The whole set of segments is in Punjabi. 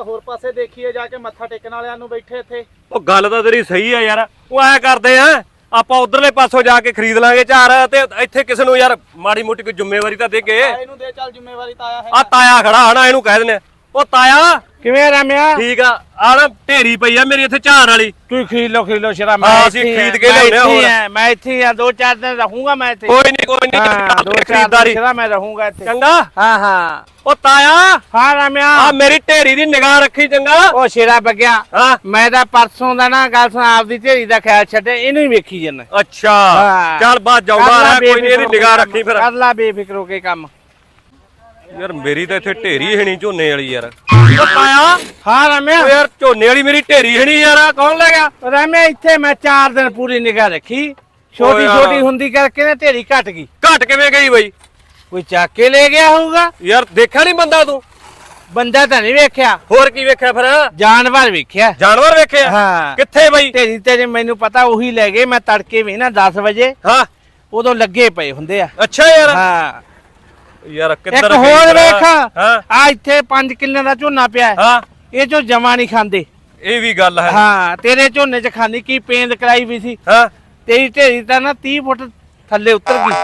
ਹੋਰ ਪਾਸੇ ਦੇਖੀਏ ਜਾ ਕੇ ਮੱਥਾ ਟੇਕਣ ਵਾਲਿਆਂ ਨੂੰ ਬੈਠੇ ਇੱਥੇ। ਉਹ ਗੱਲ ਤਾਂ ਤੇਰੀ ਸਹੀ ਆ ਯਾਰ ਉਹ ਐ ਕਰਦੇ ਆ ਆਪਾਂ ਉਧਰਲੇ ਪਾਸੋਂ ਜਾ ਕੇ ਖਰੀਦ ਲਾਂਗੇ ਝਾਰ ਤੇ ਇੱਥੇ ਕਿਸੇ ਨੂੰ ਯਾਰ ਮਾੜੀ ਮੋਟੀ ਕੋਈ ਜ਼ਿੰਮੇਵਾਰੀ ਤਾਂ ਦੇ ਕੇ। ਤਾਏ ਨੂੰ ਦੇ ਚੱਲ ਜ਼ਿੰਮੇਵਾਰੀ ਤਾਇਆ ਹੈ ਆ ਤਾਇਆ ਖੜਾ ਹਨਾ ਇਹਨੂੰ ਕਹਿ ਦਿੰਦੇ ਆ। ਉਹ ਤਾਇਆ। ਕਿਵੇਂ ਰਮਿਆ? ਠੀਕ ਆ। ਆ ਨਾ ਢੇਰੀ ਪਈ ਆ ਮੇਰੀ ਇੱਥੇ ਝਾਰ ਵਾਲੀ। ਤੂੰ ਖਰੀਦ ਲੋ ਖਰੀਦ ਲੋ ਸ਼ਰਾ ਹਾਂ, ਅਸੀਂ ਖਰੀਦ ਕੇ ਲਿਆਉਂਦੇ ਹਾਂ ਹੋਰ। ਹਾਂ ਮੈਂ ਇੱਥੇ ਹੀ ਆ ਦੋ ਚਾਰ ਦਿਨ ਰਹੂੰਗਾ ਮੈਂ ਇੱਥੇ। ਕੋਈ ਨਹੀਂ ਕੋਈ ਨਹੀਂ ਹਾਂ ਦੋ ਚਾਰ ਦਿਨ ਖਰੀਦਦਾਰੀ। ਸ਼ਰਾ ਮੈਂ ਰਹੂੰਗਾ ਇੱਥੇ। ਚੰਗਾ? ਹਾਂ ਹਾਂ। ਉਹ ਤਾਇਆ? ਹਾਂ ਰਮਿਆ। ਆ ਮੇਰੀ ਢੇਰੀ ਦੀ ਨਿਗਾਹ ਰੱਖੀ ਚੰਗਾ? ਉਹ ਸ਼ੇਰਾ ਬਗਿਆ ਹਾਂ। ਮੈਂ ਤਾਂ ਪਰਸੋਂ ਦਾ ਨਾ ਗੱਲ ਸੁਣ ਆਪਦੀ ਢੇਰੀ ਦਾ ਖਿਆਲ ਛੱਡੇ ਇਹਨੂੰ ਹੀ ਵੇਖੀ ਜਨ ਅੱਛਾ। ਹਾਂ। ਚੱਲ ਬਾਅਦ ਜਾਊਗਾ ਕੋਈ ਨਹੀਂ ਇਹਦੀ ਨਿਗਾਹ ਰੱਖੀ ਫਿਰ। ਕਰ ਲਾ ਬੇਫਿਕਰ ਹੋ ਕੇ ਕੰਮ। ਯਾਰ ਮੇਰੀ ਤਾਂ ਇੱਥੇ ਢੇਰੀ ਹੈ ਨਹੀਂ ਝੋਨੇ ਵਾਲੀ ਯਾਰ। ਤਾਇਆ ਹਾਂ ਰਮਿਆ। ਓ ਯਾਰ ਝੋਨੇ ਵਾਲੀ ਮੇਰੀ ਢੇਰੀ ਹੈ ਨਹੀਂ ਯਾਰ ਆਹ ਕੌਣ ਲੈ ਗਿਆ? ਰਮਿਆ ਇੱਥੇ ਮੈਂ ਚਾਰ ਦਿਨ ਪੂਰੀ ਨਿਗਾਹ ਰੱਖੀ। ਛੋਟੀ। ਛੋਟੀ ਹੁੰਦੀ ਕਰਕੇ ਨਾ ਢੇਰੀ ਘਟ ਗਈ। ਘਟ ਕਿਵੇਂ ਗਈ ਬਈ? ਕੋਈ ਚੱਕ ਕੇ ਲੈ ਗਿਆ ਹੋਊਗਾ? ਯਾਰ ਦੇਖਿਆ ਨਹੀਂ ਬੰਦਾ ਤੂੰ? ਬੰਦਾ ਤਾਂ ਨਹੀਂ ਵੇਖਿਆ। ਹੋਰ ਕੀ ਵੇਖਿਆ ਫਿਰ? ਜਾਨਵਰ ਵੇਖਿਆ। ਜਾਨਵਰ ਵੇਖਿਆ? ਹਾਂ। ਕਿੱਥੇ ਬਈ? ਢੇਰੀ ਤੇ ਮੈਨੂੰ ਪਤਾ ਉਹੀ ਲੈ ਗਏ ਮੈਂ ਤੜਕੇ ਵੀ ਨਾ 10 ਵਜੇ। ਹਾਂ। ਉਦੋਂ ਲੱਗੇ ਪਏ ਹੁੰਦੇ ਆ। ਅੱਛਾ ਯਾਰ। ਹਾਂ। ਯਾਰ ਇੱਕ ਕਿੱਧਰ ਹੋਰ? ਵੇਖ। ਹਾਂ? ਆ ਇੱਥੇ 5 ਕਿੱਲਿਆਂ ਦਾ ਝੋਨਾ ਪਿਆ ਹੈ। ਹਾਂ? ਇਹ ਚੋਂ ਜਮਾ ਨਹੀਂ ਖਾਂਦੇ। ਇਹ ਵੀ ਗੱਲ ਹੈ। ਹਾਂ ਤੇਰੇ ਝੋਨੇ 'ਚ ਖਾਂਦੀ ਕੀ ਪੇਂਦ ਕਰਾਈ ਵੀ ਸੀ। ਹਾਂ? ਤੇਰੀ ਢੇਰੀ ਤਾਂ ਨਾ 30 ਫੁੱਟ ਥੱਲੇ ਉਤਰ ਗਈ।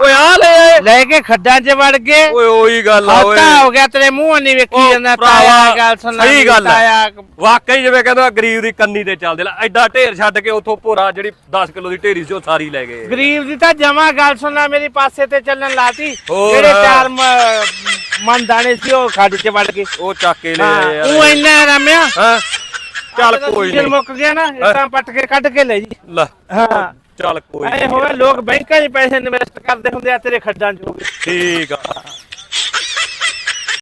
ਓਏ ਆ ਲੈ। ਲੈ ਕੇ ਖੱਡਾਂ 'ਚ ਵੜ ਗਏ। ਓਏ ਉਹੀ ਗੱਲ ਆ ਓਏ। ਹੋ ਗਿਆ ਤੇਰੇ ਮੂੰਹ ਨਹੀਂ ਵੇਖੀ ਜਾਂਦਾ ਤਾਇਆ ਗੱਲ ਸੁਣ ਲੈ ਸਹੀ ਗੱਲ। ਤਾਇਆ। ਵਾਕਈ ਜਿਵੇਂ ਕਹਿੰਦਾ ਗਰੀਬ ਦੀ ਕੰਨੀ ਤੇ ਚੱਲਦੇ ਲੈ ਐਡਾ ਢੇਰ ਛੱਡ ਕੇ ਉਥੋਂ ਭੋਰਾ ਜਿਹੜੀ 10 ਕਿਲੋ ਦੀ ਢੇਰੀ ਸੀ ਉਹ ਸਾਰੀ ਲੈ ਗਏ। ਗਰੀਬ ਦੀ ਤਾਂ ਜਮਾ ਗੱਲ ਸੁਣ ਲੈ ਮੇਰੀ ਪਾਸੇ ਤੇ ਚੱਲਣ ਲਾਤੀ। ਹੋਰ। ਜਿਹੜੇ ਚਾਰ ਮਨ ਦਾਣੇ ਸੀ ਉਹ ਖੱਡ 'ਚ ਵੜ ਗਏ। ਉਹ ਚੱਕ ਕੇ ਲੈ ਆਏ ਉਹ ਯਾਰ ਇੰਨਾ ਰਮਿਆ ਹਾਂ? ਚੱਲ ਕੋਈ ਸੀਜ਼ਨ ਨਹੀਂ। ਮੁੱਕ ਗਿਆ ਨਾ ਇਤਾਂ ਪੱਟ ਕੇ ਕੱਢ ਕੇ ਲੈ ਜੀ। ਲੈ। ਹਾਂ। ਚੱਲ ਕੋਈ ਐ। ਹੋਵੇ ਲੋਕ ਬੈਂਕਾਂ 'ਚ ਪੈਸੇ ਇਨਵੈਸਟ ਕਰਦੇ ਹੁੰਦੇ ਆ ਤੇਰੇ ਖੱਡਾਂ 'ਚ ਹੋ ਗਏ ਠੀਕ ਆ